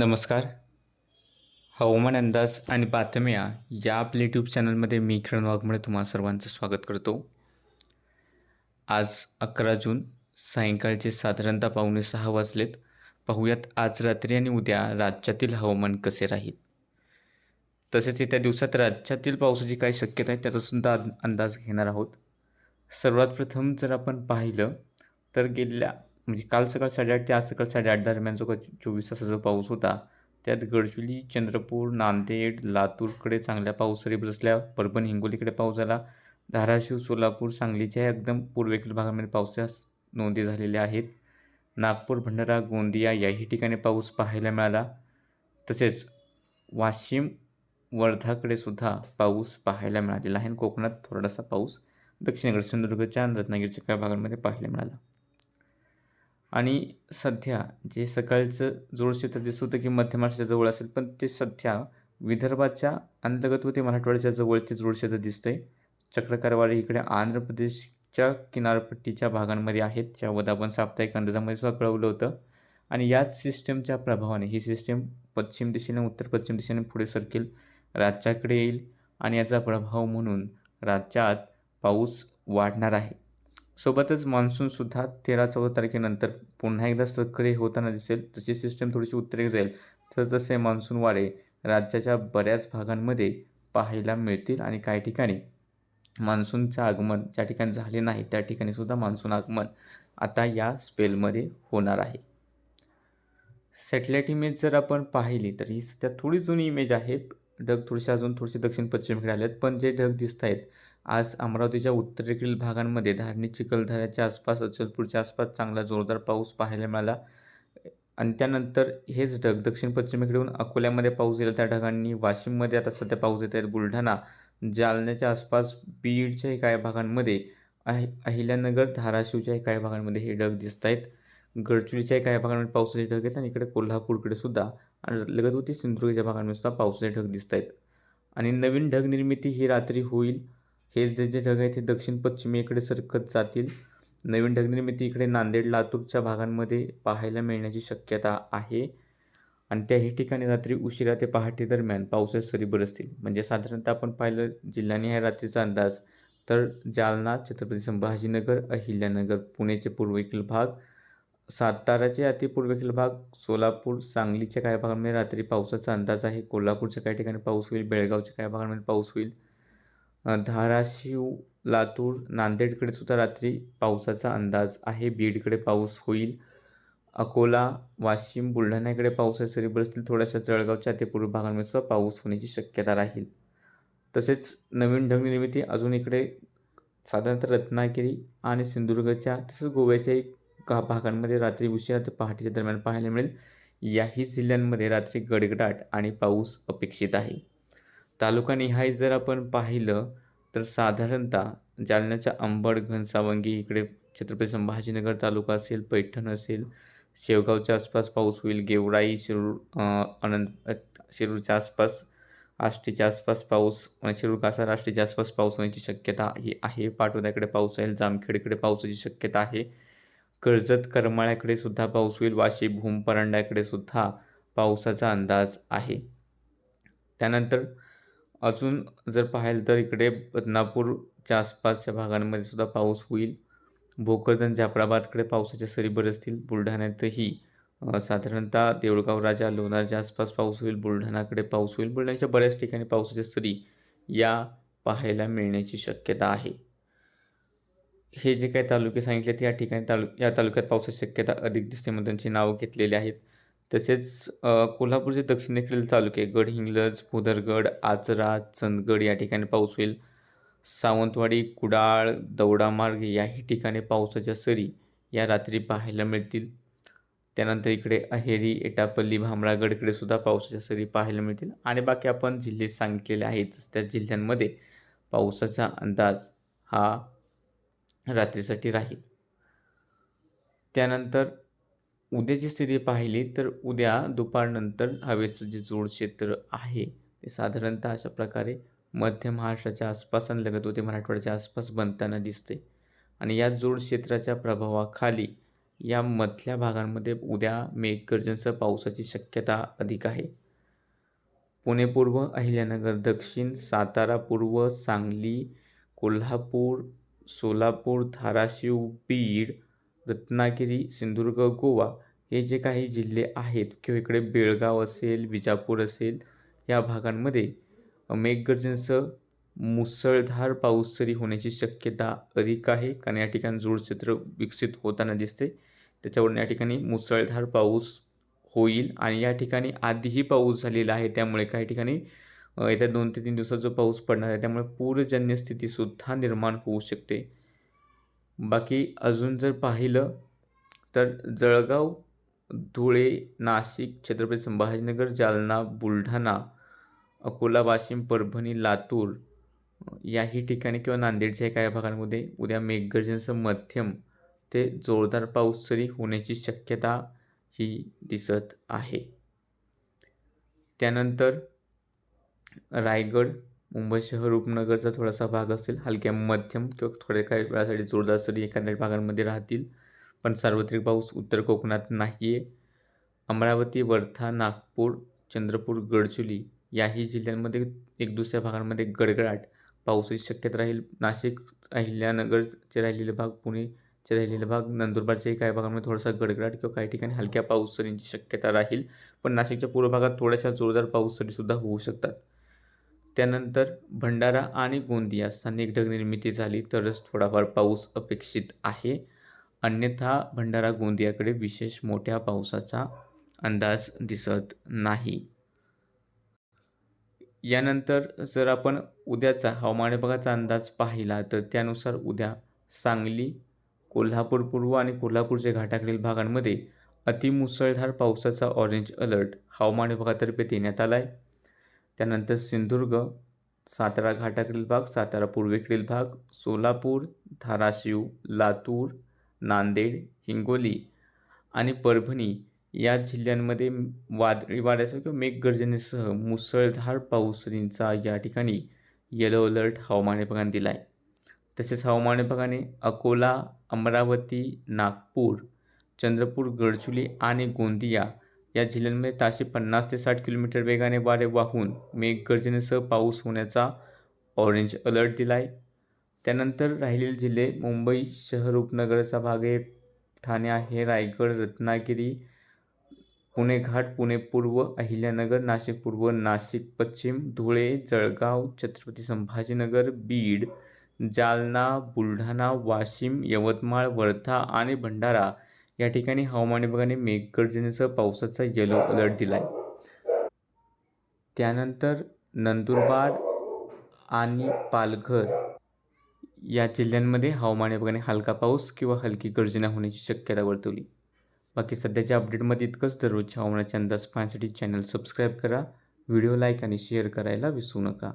नमस्कार. हवामान अंदाज आणि बातम्या या आपल्या यूट्यूब चॅनलमध्ये मी किरण वाघमळे तुम्हा सर्वांचं स्वागत करतो. आज अकरा जून सायंकाळचे साधारणतः पावणे सहा वाजलेत. पाहूयात आज रात्री आणि उद्या राज्यातील हवामान कसे राहील? तसेच येत्या दिवसात राज्यातील पावसाची काय शक्यता आहे त्याचासुद्धा अंदाज घेणार आहोत. सर्वात प्रथम जर आपण पाहिलं तर गेल्या म्हणजे काल सकाळ साडेआठ ते आज सकाळ साडेआठ दरम्यान जो का चोवीस तासाचा पाऊस होता त्यात गडचिरोली चंद्रपूर नांदेड लातूरकडे चांगल्या पाऊस सरी बसल्या परभणी हिंगोलीकडे पाऊस झाला. धाराशिव सोलापूर सांगलीच्या एकदम पूर्वेकडील भागामध्ये पावसास नोंदी झालेल्या आहेत. नागपूर भंडारा गोंदिया याही ठिकाणी पाऊस पाहायला मिळाला. तसेच वाशिम वर्धाकडे सुद्धा पाऊस पाहायला मिळालेला आहे. आणि कोकणात थोडासा पाऊस दक्षिणेकडे सिंधुदुर्गच्या रत्नागिरीच्या काही भागांमध्ये पाहायला मिळाला. आणि सध्या जे सकाळचं जोड क्षेत्र दिसत होतं की मध्य महाराष्ट्राच्या जवळ असेल पण ते सध्या विदर्भाच्या अंतर्गत व ते मराठवाड्याच्या जवळ ते जोड क्षेत्र आहे चक्रकारवाडी इकडे आंध्र प्रदेशच्या किनारपट्टीच्या भागांमध्ये आहेत ज्यावर आपण साप्ताहिक अंदाजामध्ये सुद्धा कळवलं होतं. आणि याच सिस्टमच्या प्रभावाने ही सिस्टम पश्चिम दिशेने उत्तर पश्चिम दिशेने पुढे सरकेल राज्याकडे येईल. आणि याचा प्रभाव म्हणून राज्यात पाऊस वाढणार आहे. सोबतच मान्सूनसुद्धा तेरा चौदा तारखेनंतर पुन्हा एकदा सक्रिय होताना दिसेल. तशी सिस्टम थोडीशी उत्तरेकडे जाईल. तर तसे मान्सून वारे राज्याच्या बऱ्याच भागांमध्ये पाहायला मिळतील आणि काही ठिकाणी मान्सूनचं आगमन ज्या ठिकाणी झाले नाही त्या ठिकाणी सुद्धा मान्सून आगमन आता या स्पेलमध्ये होणार आहे. सॅटेलाईट इमेज जर आपण पाहिली तर ही सध्या थोडी जुनी इमेज आहे. ढग थोडेसे अजून थोडेसे दक्षिण पश्चिमेकडे आले आहेत पण जे ढग दिसत आहेत आज अमरावतीच्या उत्तरेकडील भागांमध्ये धारणी चिखलदऱ्याच्या आसपास अचलपूरच्या आसपास चांगला जोरदार पाऊस पाहायला मिळाला. आणि त्यानंतर हेच ढग दक्षिण पश्चिमेकडून अकोल्यामध्ये पाऊस दिला त्या ढगांनी वाशिममध्ये आता सध्या पाऊस येत आहेत. बुलढाणा जालन्याच्या आसपास बीडच्याही काही भागांमध्ये अहि अहिल्यानगर धाराशिवच्याही काही भागांमध्ये हे ढग दिसत आहेत. गडचिरोलीच्याही काही भागांमध्ये पावसाचे ढग आहेत आणि इकडे कोल्हापूरकडे सुद्धा आणि होती सिंधुदुर्गच्या भागांमध्ये सुद्धा पावसाचे ढग दिसत आहेत आणि नवीन ढग निर्मिती ही रात्री होईल. हे जे जे ढग आहेत ते दक्षिण पश्चिमेकडे सरकत जातील. नवीन ढग निर्मिती इकडे नांदेड लातूरच्या भागांमध्ये पाहायला मिळण्याची शक्यता आहे. आणि त्याही ठिकाणी रात्री उशिरा ते पहाटे दरम्यान पावसाच्या सरी बरसतील. म्हणजे साधारणतः आपण पाहिलं जिल्ह्याने ह्या रात्रीचा अंदाज. तर जालना छत्रपती संभाजीनगर अहिल्यानगर पुणेचे पूर्वेकडील भाग साताराचे अतिपूर्वेकडील भाग सोलापूर सांगलीच्या काही भागांमध्ये रात्री पावसाचा अंदाज आहे. कोल्हापूरच्या काही ठिकाणी पाऊस होईल. बेळगावच्या काही भागांमध्ये पाऊस होईल. धाराशिव लातूर नांदेडकडे सुद्धा रात्री पावसाचा अंदाज आहे. बीडकडे पाऊस होईल. अकोला वाशिम बुलढाण्याकडे पाऊस आहे. सरी बसतील थोड्याशा जळगावच्या अतिपूर्व भागांमध्ये सुद्धा पाऊस होण्याची शक्यता राहील. तसेच नवीन ढग निर्मिती अजून इकडे साधारणतः रत्नागिरी आणि सिंधुदुर्गच्या तसंच गोव्याच्याही का भागांमध्ये रात्री उशिरा ते पहाटेच्या दरम्यान पाहायला मिळेल. याही जिल्ह्यांमध्ये रात्री गडगडाट आणि पाऊस अपेक्षित आहे. तालुकानिहाय जर आपण पाहिलं तर साधारणतः जालन्याच्या अंबड घनसावंगी इकडे छत्रपती संभाजीनगर तालुका असेल पैठण असेल शेवगावच्या आसपास पाऊस होईल गेवराई शिरूर अनंत शिरूरच्या आसपास आष्टीच्या आसपास पाऊस शिरूर कासार आष्टीच्या आसपास पाऊस होण्याची शक्यता ही आहे. पाटोद्याकडे पाऊस येईल जामखेडकडे पावसाची शक्यता आहे. कर्जत करमाळ्याकडे सुद्धा पाऊस होईल वाशी भूम परांड्याकडे सुद्धा पावसाचा अंदाज आहे. त्यानंतर अजून जर पाहिलं तर इकडे बदनापूरच्या आसपासच्या भागांमध्ये सुद्धा पाऊस होईल. भोकरदन जाफराबादकडे पावसाच्या सरी बरसतील. बुलढाण्यातही साधारणतः देऊळगाव राजा लोणारच्या आसपास पाऊस होईल. बुलढाणाकडे पाऊस होईल. बुलढाण्याच्या बऱ्याच ठिकाणी पावसाच्या सरी या पाहायला मिळण्याची शक्यता आहे. हे जे काही तालुके सांगितले या ठिकाणी तालु या तालुक्यात पावसाची शक्यता अधिक दिसते म्हणून त्यांची नावं घेतलेली आहेत. तसेच कोल्हापूरचे दक्षिणेकडील तालुके गडहिंग्लज भुदरगड आचरा चंदगड या ठिकाणी पाऊस होईल. सावंतवाडी कुडाळ दौडामार्ग याही ठिकाणी पावसाच्या सरी या रात्री पाहायला मिळतील. त्यानंतर इकडे अहेरी एटापल्ली भामरागडकडे सुद्धा पावसाच्या सरी पाहायला मिळतील. आणि बाकी आपण जिल्हे सांगितलेले आहेत त्या जिल्ह्यांमध्ये पावसाचा अंदाज हा रात्रीसाठी राहील. त्यानंतर उद्याची स्थिती पाहिली तर उद्या दुपारनंतर हवेचं जे जोड क्षेत्र आहे ते साधारणतः अशा प्रकारे मध्य महाराष्ट्राच्या आसपास आणि लगत होते मराठवाड्याच्या आसपास बनताना दिसते. आणि या जोड क्षेत्राच्या प्रभावाखाली या मधल्या भागांमध्ये उद्या मेघगर्जनसह पावसाची शक्यता अधिक आहे. पुणे पूर्व अहिल्यानगर दक्षिण सातारा पूर्व सांगली कोल्हापूर सोलापूर धाराशिव बीड रत्नागिरी सिंधुदुर्ग गोवा हे जे काही जिल्हे आहेत किंवा इकडे बेळगाव असेल विजापूर असेल या भागांमध्ये मेघगर्जनेसह मुसळधार पाऊस तरी होण्याची शक्यता अधिक आहे. कारण या ठिकाणी जोडचित्र विकसित होताना दिसते. त्याच्यावरून या ठिकाणी मुसळधार पाऊस होईल. आणि या ठिकाणी आधीही पाऊस झालेला आहे. त्यामुळे काही ठिकाणी येत्या दोन ते तीन दिवसात जो पाऊस पडणार आहे त्यामुळे पूरजन्य स्थितीसुद्धा निर्माण होऊ शकते. बाकी अजून जर पाहिलं तर जळगाव धुळे नाशिक छत्रपती संभाजीनगर जालना बुलढाणा अकोला वाशिम परभणी लातूर याही ठिकाणी किंवा नांदेडच्या काही भागांमध्ये उद्या मेघगर्जनेसह मध्यम ते जोरदार पाऊस सरी होण्याची शक्यता ही दिसत आहे. त्यानंतर रायगड मुंबई शहर उपनगरचा थोडासा भाग असेल. हलक्या मध्यम किंवा थोड्या काही वेळासाठी जोरदार सरी एखाद्या भागांमध्ये राहतील. पण सार्वत्रिक पाऊस उत्तर कोकणात नाही आहे अमरावती वर्धा नागपूर चंद्रपूर गडचुली याही जिल्ह्यांमध्ये एक दुसऱ्या भागांमध्ये गडगडाट. पावसाची शक्यता राहील. नाशिक अहिल्यानगरचे राहिलेले भाग पुणेचे राहिलेले भाग नंदुरबारच्याही काही भागांमध्ये थोडासा गडगडाट किंवा काही ठिकाणी हलक्या पाऊस सरींची शक्यता राहील. पण नाशिकच्या पूर्व भागात थोड्याशा जोरदार पाऊस सरीसुद्धा होऊ शकतात. त्यानंतर भंडारा आणि गोंदिया स्थानिक ढगनिर्मिती झाली. तरच थोडाफार पाऊस अपेक्षित आहे. अन्यथा भंडारा गोंदियाकडे विशेष मोठ्या पावसाचा अंदाज दिसत नाही. यानंतर जर आपण उद्याचा हवामान विभागाचा अंदाज पाहिला तर त्यानुसार उद्या सांगली कोल्हापूर पूर्व आणि कोल्हापूरच्या घाटाकडील भागांमध्ये अतिमुसळधार पावसाचा ऑरेंज अलर्ट हवामान विभागातर्फे देण्यात आला आहे त्यानंतर सिंधुदुर्ग सातारा घाटाकडील भाग सातारा पूर्वेकडील भाग सोलापूर धाराशिव लातूर नांदेड हिंगोली आणि परभणी या जिल्ह्यांमध्ये वादळी वाऱ्यासह किंवा मेघगर्जनेसह मुसळधार पाऊसरींचा या ठिकाणी येलो अलर्ट हवामान विभागाने दिला आहे तसेच हवामान विभागाने अकोला अमरावती नागपूर चंद्रपूर गडचुली आणि गोंदिया या जिल्ह्यांमध्ये ताशी पन्नास ते साठ किलोमीटर वेगाने वारे वाहून मेघगर्जनेसह पाऊस होण्याचा ऑरेंज अलर्ट दिला आहे त्यानंतर राहिलेले जिल्हे मुंबई शहर उपनगराचा भाग आहे ठाणे आहे. रायगड रत्नागिरी पुणे घाट पुणे पूर्व अहिल्यानगर नाशिक पूर्व नाशिक पश्चिम धुळे जळगाव छत्रपती संभाजीनगर बीड जालना बुलढाणा वाशिम यवतमाळ वर्धा आणि भंडारा या ठिकाणी हवामान विभागाने मेघगर्जनेसह पावसाचा येलो अलर्ट दिला आहे त्यानंतर नंदुरबार आणि पालघर या जिल्ह्यांमध्ये हवामान विभागाने हलका पाऊस किंवा हलकी गर्जना होण्याची शक्यता वर्तवली. बाकी सध्याच्या अपडेटमध्ये इतकंच. दररोजच्या हवामानाचे अंदाज पाहण्यासाठी चॅनल सबस्क्राईब करा. व्हिडिओ लाईक आणि शेअर करायला विसरू नका.